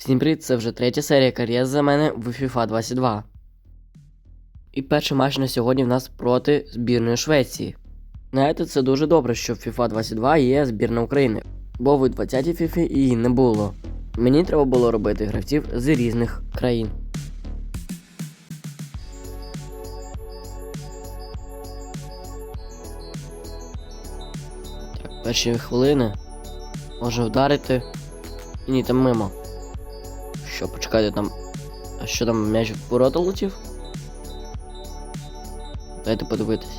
Всім привіт, це вже третя серія кар'єр за мене в FIFA 22. І перший матч на сьогодні в нас проти збірної Швеції. Знаєте, це дуже добре, що в FIFA 22 є збірна України, бо в 20-й FIFA її не було. Мені треба було робити гравців з різних країн. Так, перші хвилини. Може вдарити. Ні, там мимо. Що, почекайте там. А що там м'яч в ворота летів? Дайте подивитись.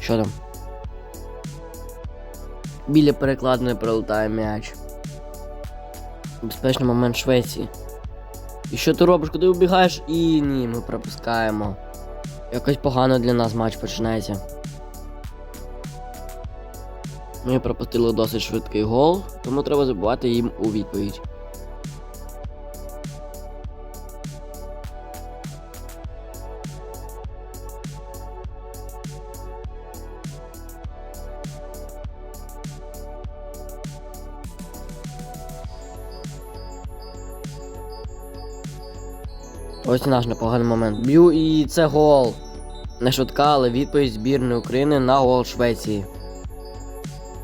Що там? Біля перекладної прилетає м'яч. Безпечний момент Швеції. І що ти робиш? Куди убігаєш? І ні, ми пропускаємо. Якось погано для нас матч починається. Ми пропустили досить швидкий гол, тому треба забувати їм у відповідь. Ось наш непоганий момент. Б'ю і це гол. Не швидка, але відповідь збірної України на гол Швеції.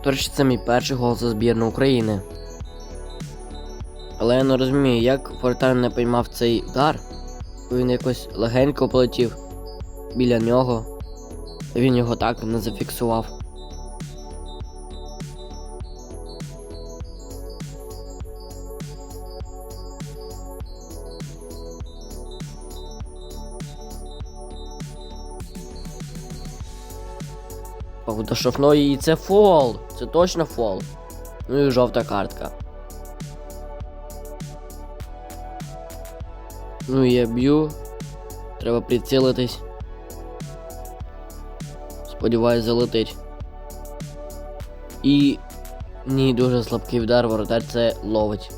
До це мій перший гол за збірну України. Але я не розумію, як воротар не поймав цей удар. Він якось легенько полетів біля нього. Він його так не зафіксував. До штрафної і це фол. Це точно фол. Ну і жовта картка. Ну і я б'ю. Треба прицілитись. Сподіваюсь, залетить. І. Ні, дуже слабкий удар, воротар це ловить.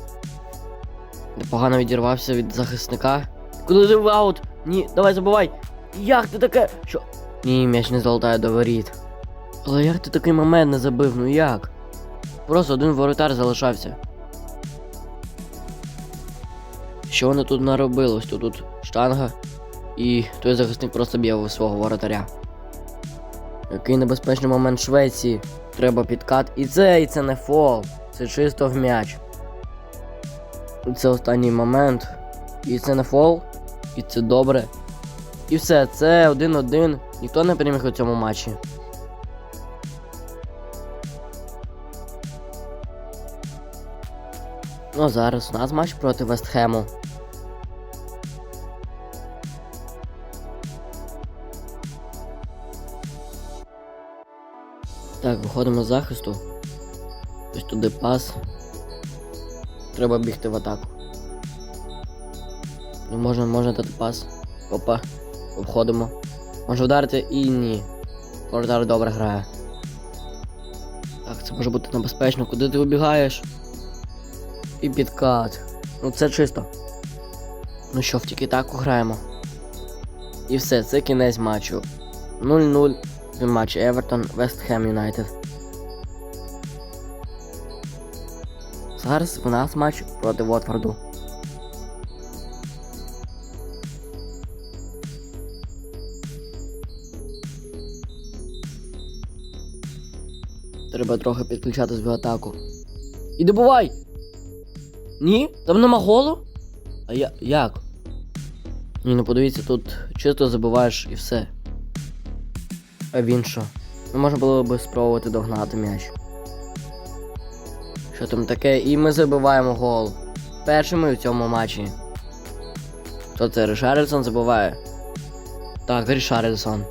Непогано відірвався від захисника. Куди ти в аут? Ні, давай забувай! Як ти таке? Що? Ні, м'яч не залетає до воріт. Але як ти такий момент не забив? Ну як? Просто один воротар залишався. Що вони тут наробили? Ось тут, тут штанга, і той захисник просто б'є свого воротаря. Який небезпечний момент Швеції. Треба підкат. І це, і це не фол. Це чисто в м'яч. Це останній момент. І це не фол. І це добре. І все, це 1-1. Ніхто не переміг у цьому матчі. Ну а зараз у нас матч проти Вестхему. Так, виходимо з захисту. Ось туди пас. Треба бігти в атаку. Ну, можна, можна дати пас. Опа. Обходимо. Може вдарити і ні. Воротар добре грає. Так, це може бути небезпечно. Куди ти вибігаєш? І підкат. Ну це чисто. Ну що, в тільки-таку граємо. І все, це кінець матчу. 0-0 в матчі Евертон Вестхем Юнайтед. Зараз у нас матч проти Вотфорду. Треба трохи підключатись в атаку. І добувай! Ні? Там нема голу? А я. як? Ні, ну подивіться, тут чисто забуваєш і все. А він що? Ну можна було би спробувати догнати м'яч. Що там таке? І ми забиваємо гол. Першими в цьому матчі. Хто це? Рішарльсон забиває? Так, Рішарльсон.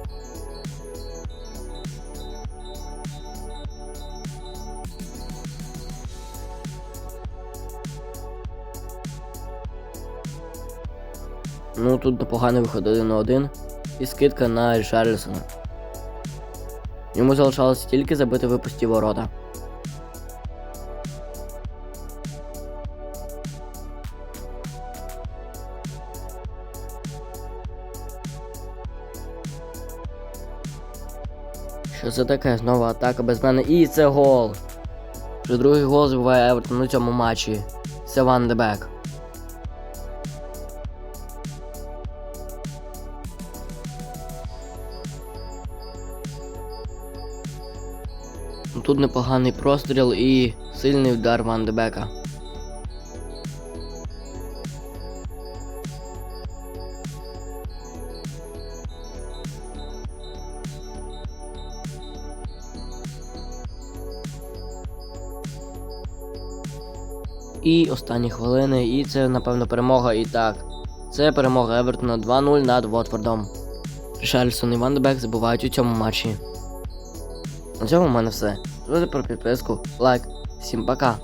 Ну тут непоганий виход один на один. І скидка на Рішарльсона. Йому залишалося тільки забити випусті ворота. Що це таке? Знову атака без мене. І це гол. Вже другий гол забиває Евертон у цьому матчі. Це Ван Дебек. Тут непоганий простріл і сильний удар Ван Дебека. І останні хвилини, і це, напевно, перемога. І так. Це перемога Евертона 2-0 над Вотфордом. Рішальсон і Ван де забувають у цьому матчі. На цьому в мене все. Забудьте про підписку, лайк. Всім пока.